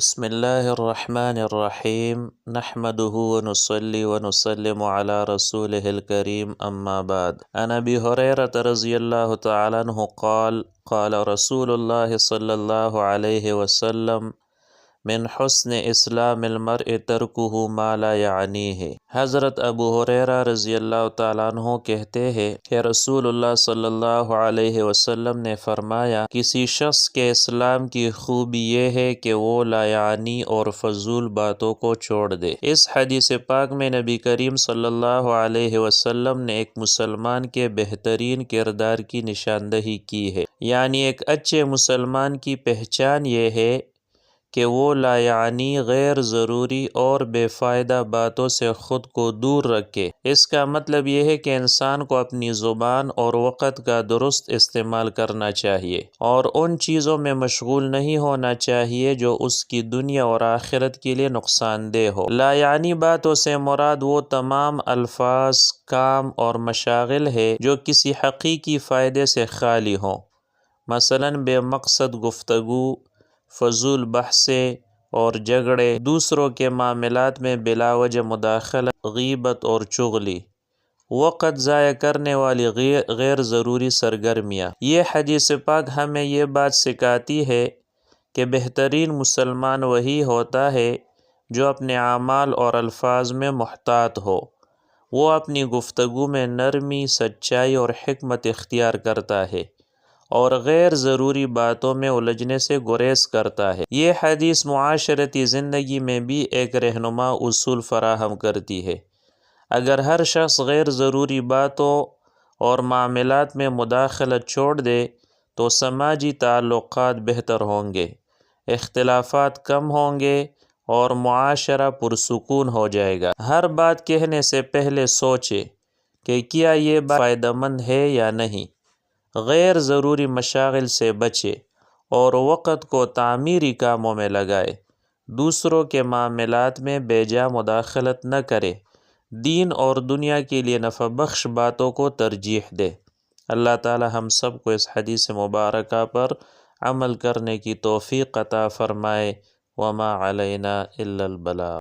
بسم الله الرحمن الرحيم. نحمده ونصلي ونسلم على رسوله الكريم أما بعد. عن أبي هريرة رضي الله تعالى عنه قال قال رسول الله صلى الله عليه وسلم من حسن اسلام المرء ترکه ما لا یعنیه حضرت ابو حریرہ رضی اللہ تعالیٰ عنہ کہتے ہیں کہ رسول اللہ صلی اللہ علیہ وسلم نے فرمایا، کسی شخص کے اسلام کی خوبی یہ ہے کہ وہ لا یعنی اور فضول باتوں کو چھوڑ دے۔ اس حدیث پاک میں نبی کریم صلی اللہ علیہ وسلم نے ایک مسلمان کے بہترین کردار کی نشاندہی کی ہے۔ یعنی ایک اچھے مسلمان کی پہچان یہ ہے کہ وہ لا یعنی غیر ضروری اور بے فائدہ باتوں سے خود کو دور رکھے۔ اس کا مطلب یہ ہے کہ انسان کو اپنی زبان اور وقت کا درست استعمال کرنا چاہیے اور ان چیزوں میں مشغول نہیں ہونا چاہیے جو اس کی دنیا اور آخرت کے لیے نقصان دہ ہو۔ لا یعنی باتوں سے مراد وہ تمام الفاظ، کام اور مشاغل ہے جو کسی حقیقی فائدے سے خالی ہوں۔ مثلا بے مقصد گفتگو فضول بحثیں اور جھگڑے دوسروں کے معاملات میں بلا وجہ مداخلت غیبت اور چغلی۔ وقت ضائع کرنے والی غیر ضروری سرگرمیاں۔ یہ حدیث پاک ہمیں یہ بات سکھاتی ہے کہ بہترین مسلمان وہی ہوتا ہے جو اپنے اعمال اور الفاظ میں محتاط ہو۔ وہ اپنی گفتگو میں نرمی، سچائی اور حکمت اختیار کرتا ہے۔ اور غیر ضروری باتوں میں الجھنے سے گریز کرتا ہے۔ یہ حدیث معاشرتی زندگی میں بھی ایک رہنما اصول فراہم کرتی ہے۔ اگر ہر شخص غیر ضروری باتوں اور معاملات میں مداخلت چھوڑ دے، تو سماجی تعلقات بہتر ہوں گے، اختلافات کم ہوں گے اور معاشرہ پرسکون ہو جائے گا۔ ہر بات کہنے سے پہلے سوچے کہ کیا یہ بات فائدہ مند ہے یا نہیں۔ غیر ضروری مشاغل سے بچے اور وقت کو تعمیری کاموں میں لگائے۔ دوسروں کے معاملات میں بے جا مداخلت نہ کرے۔ دین اور دنیا کے لیے نفع بخش باتوں کو ترجیح دے۔ اللہ تعالی ہم سب کو اس حدیث مبارکہ پر عمل کرنے کی توفیق عطا فرمائے۔ وما علینا الا البلاغ۔